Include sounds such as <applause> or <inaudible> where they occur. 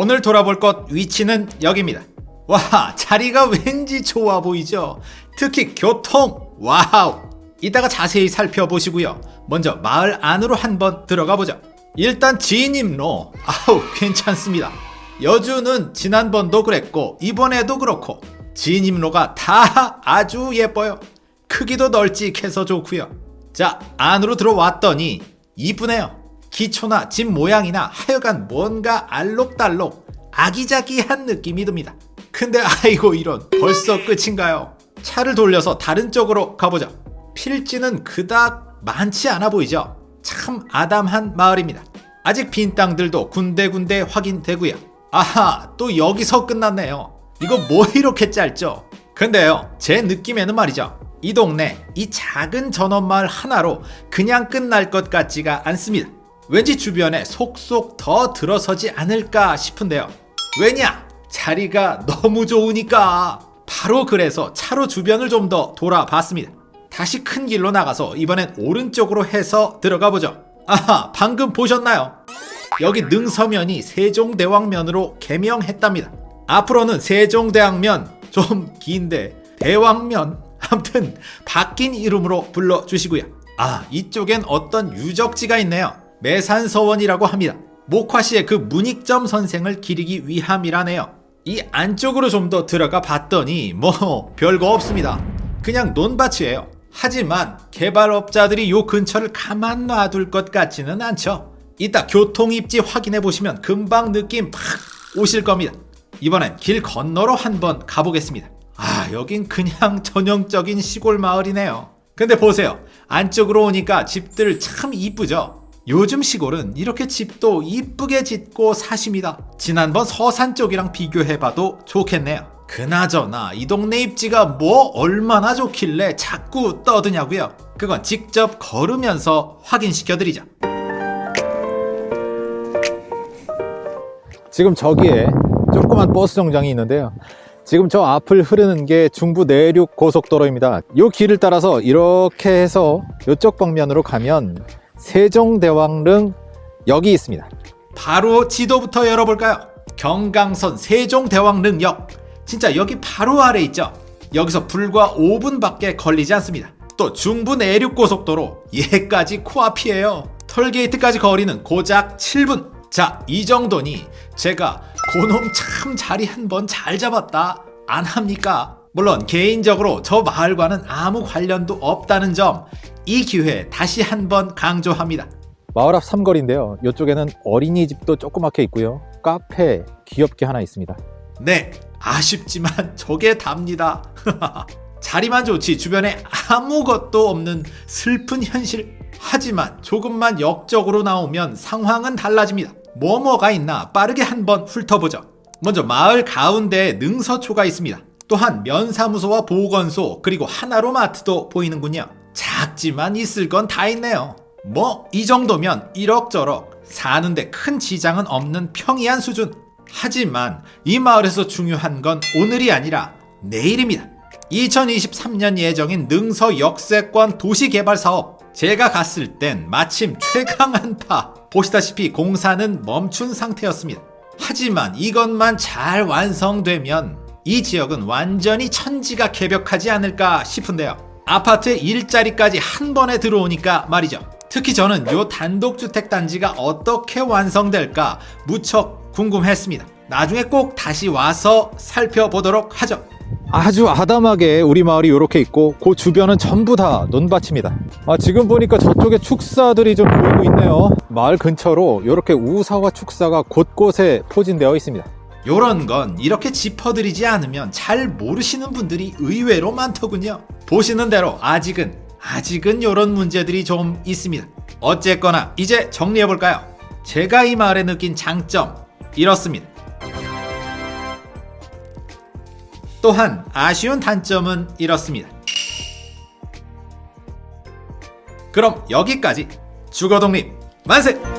오늘 돌아볼 것 위치는 여기입니다. 와, 자리가 왠지 좋아 보이죠? 특히 교통! 와우! 이따가 자세히 살펴보시고요. 먼저 마을 안으로 한번 들어가 보죠. 일단 진입로. 아우, 괜찮습니다. 여주는 지난번도 그랬고, 이번에도 그렇고, 진입로가 다 아주 예뻐요. 크기도 널찍해서 좋고요. 자, 안으로 들어왔더니 이쁘네요. 기초나 집 모양이나 하여간 뭔가 알록달록 아기자기한 느낌이 듭니다. 근데 아이고 이런 벌써 끝인가요? 차를 돌려서 다른 쪽으로 가보죠. 필지는 그닥 많지 않아 보이죠? 참 아담한 마을입니다. 아직 빈 땅들도 군데군데 확인되고요. 아하, 또 여기서 끝났네요. 이거 뭐 이렇게 짧죠? 근데요, 제 느낌에는 말이죠. 이 동네, 이 작은 전원마을 하나로 그냥 끝날 것 같지가 않습니다. 왠지 주변에 속속 더 들어서지 않을까 싶은데요. 왜냐? 자리가 너무 좋으니까. 바로 그래서 차로 주변을 좀 더 돌아봤습니다. 다시 큰 길로 나가서 이번엔 오른쪽으로 해서 들어가 보죠. 아하, 방금 보셨나요? 여기 능서면이 세종대왕면으로 개명했답니다. 앞으로는 세종대왕면 좀 긴데 대왕면 아무튼 바뀐 이름으로 불러주시고요. 아 이쪽엔 어떤 유적지가 있네요. 매산서원이라고 합니다. 목화시의 그 문익점 선생을 기리기 위함이라네요. 이 안쪽으로 좀 더 들어가 봤더니 뭐 별거 없습니다. 그냥 논밭이에요. 하지만 개발업자들이 요 근처를 가만 놔둘 것 같지는 않죠. 이따 교통 입지 확인해 보시면 금방 느낌 팍 오실 겁니다. 이번엔 길 건너로 한번 가보겠습니다. 아, 여긴 그냥 <laughs> 전형적인 시골 마을이네요. 근데 보세요. 안쪽으로 오니까 집들 참 이쁘죠? 요즘 시골은 이렇게 집도 이쁘게 짓고 사십니다. 지난번 서산 쪽이랑 비교해봐도 좋겠네요. 그나저나 이 동네 입지가 뭐 얼마나 좋길래 자꾸 떠드냐고요? 그건 직접 걸으면서 확인시켜드리죠. 지금 저기에 조그만 버스 정장이 있는데요. 지금 저 앞을 흐르는 게 중부 내륙 고속도로입니다. 이 길을 따라서 이렇게 해서 이쪽 방면으로 가면 세종대왕릉 여기 있습니다. 바로 지도부터 열어볼까요? 경강선 세종대왕릉역. 진짜 여기 바로 아래 있죠? 여기서 불과 5분밖에 걸리지 않습니다. 또 중부 내륙고속도로 얘까지 코앞이에요. 톨게이트까지 거리는 고작 7분. 자, 이 정도니 제가 고놈 참 자리 한번 잘 잡았다. 안 합니까? 물론 개인적으로 저 마을과는 아무 관련도 없다는 점 이 기회에 다시 한번 강조합니다. 마을 앞 삼거리인데요. 이쪽에는 어린이집도 조그맣게 있고요. 카페 귀엽게 하나 있습니다. 네, 아쉽지만 <laughs> 저게 답니다. <laughs> 자리만 좋지 주변에 아무것도 없는 슬픈 현실. 하지만 조금만 역적으로 나오면 상황은 달라집니다. 뭐뭐가 있나 빠르게 한번 훑어보죠. 먼저 마을 가운데에 능서초가 있습니다. 또한 면사무소와 보건소 그리고 하나로마트도 보이는군요. 작지만 있을 건 다 있네요. 뭐 이 정도면 이럭저럭 사는데 큰 지장은 없는 평이한 수준. 하지만 이 마을에서 중요한 건 오늘이 아니라 내일입니다. 2023년 예정인 능서 역세권 도시개발 사업. 제가 갔을 땐 마침 최강 한파. 보시다시피 공사는 멈춘 상태였습니다. 하지만 이것만 잘 완성되면 이 지역은 완전히 천지가 개벽하지 않을까 싶은데요. 아파트에 일자리까지 한 번에 들어오니까 말이죠. 특히 저는 요 단독주택 단지가 어떻게 완성될까 무척 궁금했습니다. 나중에 꼭 다시 와서 살펴보도록 하죠. 아주 아담하게 우리 마을이 이렇게 있고 그 주변은 전부 다 논밭입니다. 아, 지금 보니까 저쪽에 축사들이 좀 보이고 있네요. 마을 근처로 이렇게 우사와 축사가 곳곳에 포진되어 있습니다. 요런 건 이렇게 짚어드리지 않으면 잘 모르시는 분들이 의외로 많더군요. 보시는 대로 아직은 아직은 요런 문제들이 좀 있습니다. 어쨌거나 이제 정리해 볼까요? 제가 이 마을에 느낀 장점 이렇습니다. 또한 아쉬운 단점은 이렇습니다. 그럼 여기까지 주거독립 만세!